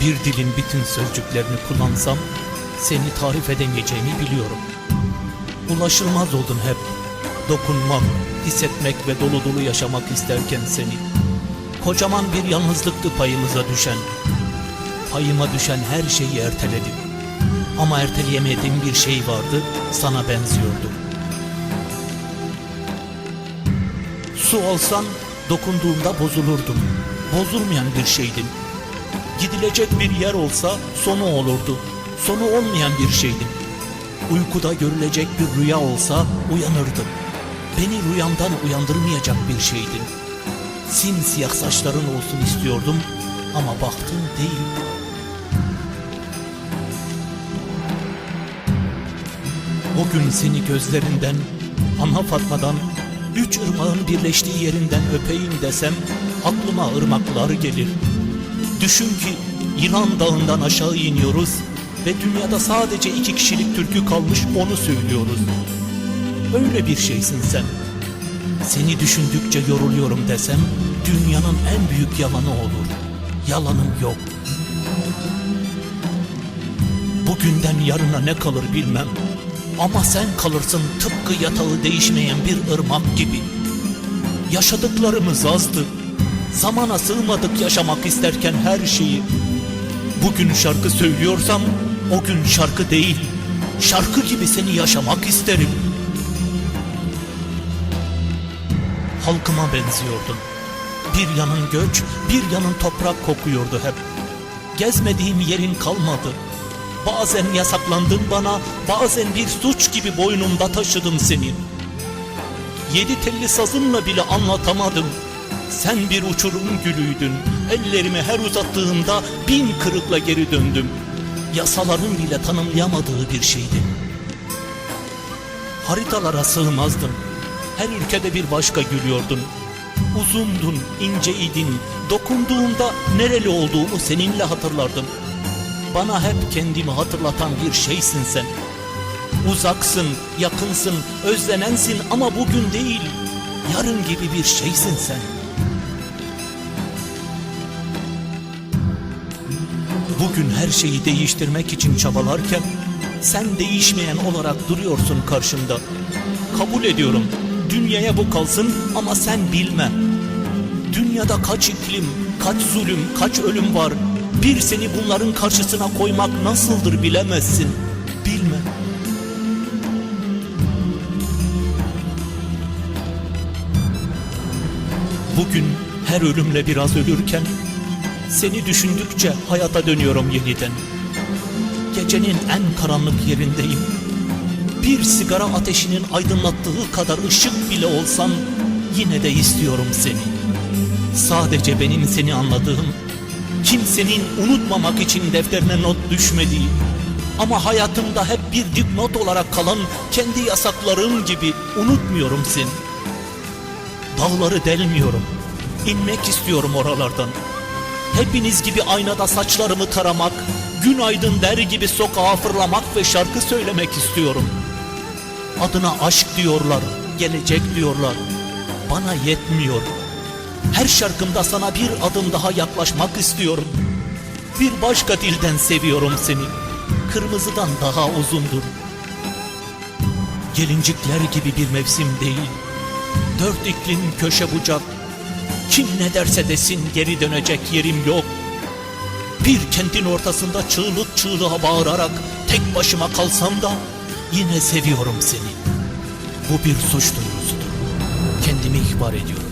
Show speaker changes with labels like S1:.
S1: Bir dilin bütün sözcüklerini kullansam seni tarif edemeyeceğimi biliyorum. Ulaşılmaz oldun hep. Dokunmak, hissetmek ve dolu dolu yaşamak isterken seni. Kocaman bir yalnızlıktı payımıza düşen. Payıma düşen her şeyi erteledim. Ama erteleyemediğim bir şey vardı, sana benziyordu. Su olsan dokunduğumda bozulurdum. Bozulmayan bir şeydin. Gidilecek bir yer olsa sonu olurdu. Sonu olmayan bir şeydim. Uykuda görülecek bir rüya olsa uyanırdım. Beni rüyamdan uyandırmayacak bir şeydin. Simsiyah saçların olsun istiyordum ama baktın değil. O gün seni gözlerinden, ana Fatma'dan, üç ırmağın birleştiği yerinden öpeyim desem aklıma ırmaklar gelir. Düşün ki İran dağından aşağı iniyoruz ve dünyada sadece iki kişilik türkü kalmış onu söylüyoruz. Öyle bir şeysin sen. Seni düşündükçe yoruluyorum desem dünyanın en büyük yalanı olur. Yalanım yok. Bugünden yarına ne kalır bilmem. Ama sen kalırsın tıpkı yatağı değişmeyen bir ırmak gibi. Yaşadıklarımız azdı. Zamana sığmadık yaşamak isterken her şeyi. Bugün şarkı söylüyorsam o gün şarkı değil. Şarkı gibi seni yaşamak isterim. Halkıma benziyordun. Bir yanın göç, bir yanın toprak kokuyordu hep. Gezmediğim yerin kalmadı. Bazen yasaklandın bana, bazen bir suç gibi boynumda taşıdım seni. Yedi telli sazımla bile anlatamadım. Sen bir uçurum gülüydün. Ellerimi her uzattığımda bin kırıkla geri döndüm. Yasaların bile tanımlayamadığı bir şeydi. Haritalara sığmazdın. Her ülkede bir başka gülüyordun. Uzundun, inceydin. Dokunduğumda nereli olduğumu seninle hatırlardım. Bana hep kendimi hatırlatan bir şeysin sen. Uzaksın, yakınsın, özlenensin ama bugün değil. Yarın gibi bir şeysin sen. Bugün her şeyi değiştirmek için çabalarken sen değişmeyen olarak duruyorsun karşımda. Kabul ediyorum. Dünyaya bu kalsın ama sen bilme. Dünyada kaç iklim, kaç zulüm, kaç ölüm var. Bir seni bunların karşısına koymak nasıldır bilemezsin. Bilme. Bugün her ölümle biraz ölürken seni düşündükçe hayata dönüyorum yeniden. Gecenin en karanlık yerindeyim. Bir sigara ateşinin aydınlattığı kadar ışık bile olsan yine de istiyorum seni. Sadece benim seni anladığım, kimsenin unutmamak için defterine not düşmediği ama hayatımda hep bir dipnot olarak kalan kendi yasaklarım gibi unutmuyorum seni. Dağları delmiyorum. İnmek istiyorum oralardan. Hepiniz gibi aynada saçlarımı taramak, günaydın der gibi sokağa fırlamak ve şarkı söylemek istiyorum. Adına aşk diyorlar, gelecek diyorlar. Bana yetmiyor. Her şarkımda sana bir adım daha yaklaşmak istiyorum. Bir başka dilden seviyorum seni. Kırmızıdan daha uzundur. Gelincikler gibi bir mevsim değil. Dört iklim köşe bucak. Kim ne derse desin geri dönecek yerim yok. Bir kentin ortasında çığlık çığlığa bağırarak tek başıma kalsam da yine seviyorum seni. Bu bir suç duyurusudur. Kendimi ihbar ediyorum.